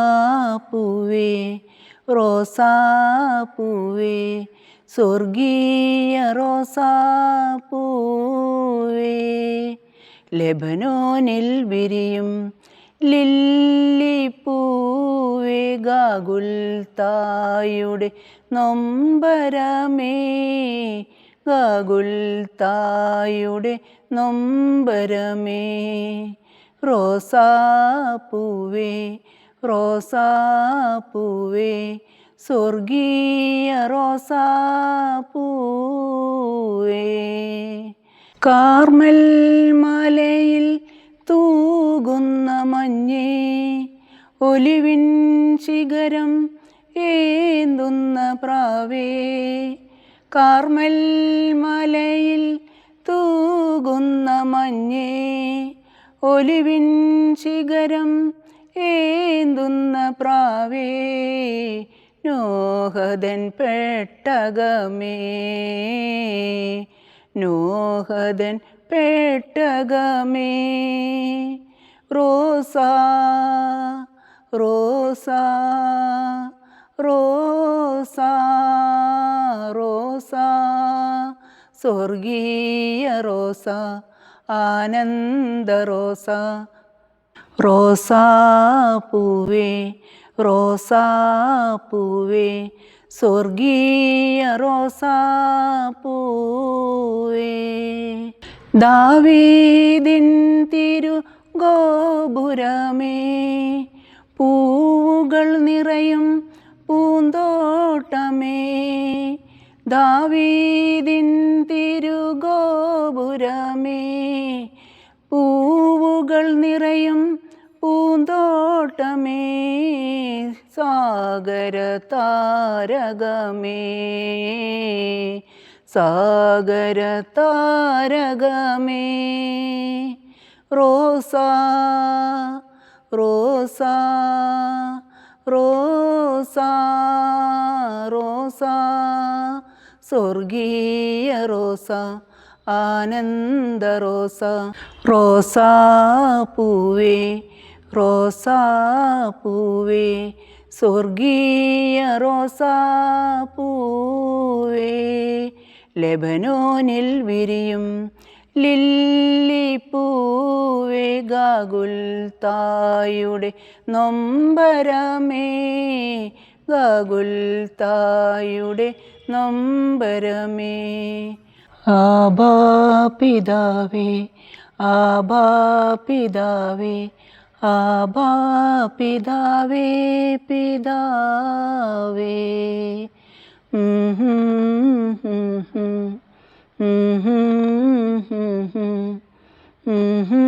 റോസാപ്പൂവേ റോസാപ്പൂവേ സ്വർഗീയ റോസാപ്പൂവേ ലെബനോനിൽ വിരിയും ലില്ലിപ്പൂവേ ഗാഗുൽത്തായുടെ നൊമ്പരമേ ഗാഗുൽത്തായുടെ നൊമ്പരമേ. റോസാപ്പൂവേ റോസാപ്പൂവേ സ്വർഗീയ റോസാപ്പൂവേ. കാർമൽ മലയിൽ മഞ്ഞേ ഒലിവിൻ ശിഖരം ഏന്തുന്ന പ്രാവേ കാർമൽ മലയിൽ തൂകുന്ന മഞ്ഞേ ഒലിവിൻ ശിഖരം ഏന്തുന്ന പ്രാവേ നോഹദൻ പെട്ടകമേ നോഹദൻ പെട്ടകമേ. റോസാ റോസാ റോസാ റോസാ. സ്വർഗീയ റോസ ആനന്ദ റോസ. റോസാ പൂവേ റോസാ പൂവേ സ്വർഗീയ റോസാ പൂവേ. ദാവീദിൻ തിരു ഗോപുരമേ പൂവുകൾ നിറയും പൂന്തോട്ടമേ. ദാവീദിൻ തിരുഗോപുരമേ പൂവുകൾ നിറയും പൂന്തോട്ടമേ. സാഗര താരകമേ സാഗര താരകമേ റോസാ റോസ റോസ റോസാ. സ്വർഗീയ റോസ ആനന്ദ റോസ. റോസാ പൂവേ റോസാ പൂവേ സ്വർഗീയ റോസാ പൂവേ. ലെബനോനിൽ വിരിയും ലില്ലിപ്പൂവേ ഗാഗുൽത്തായുടെ നൊമ്പരമേ. ഗാഗുൽത്തായുടെ നൊമ്പരമേ. ആബാ പിതാവേ ആബാ പിതാവേ ആബാ പിതാവേ പിതാവേ. Mm-hmm.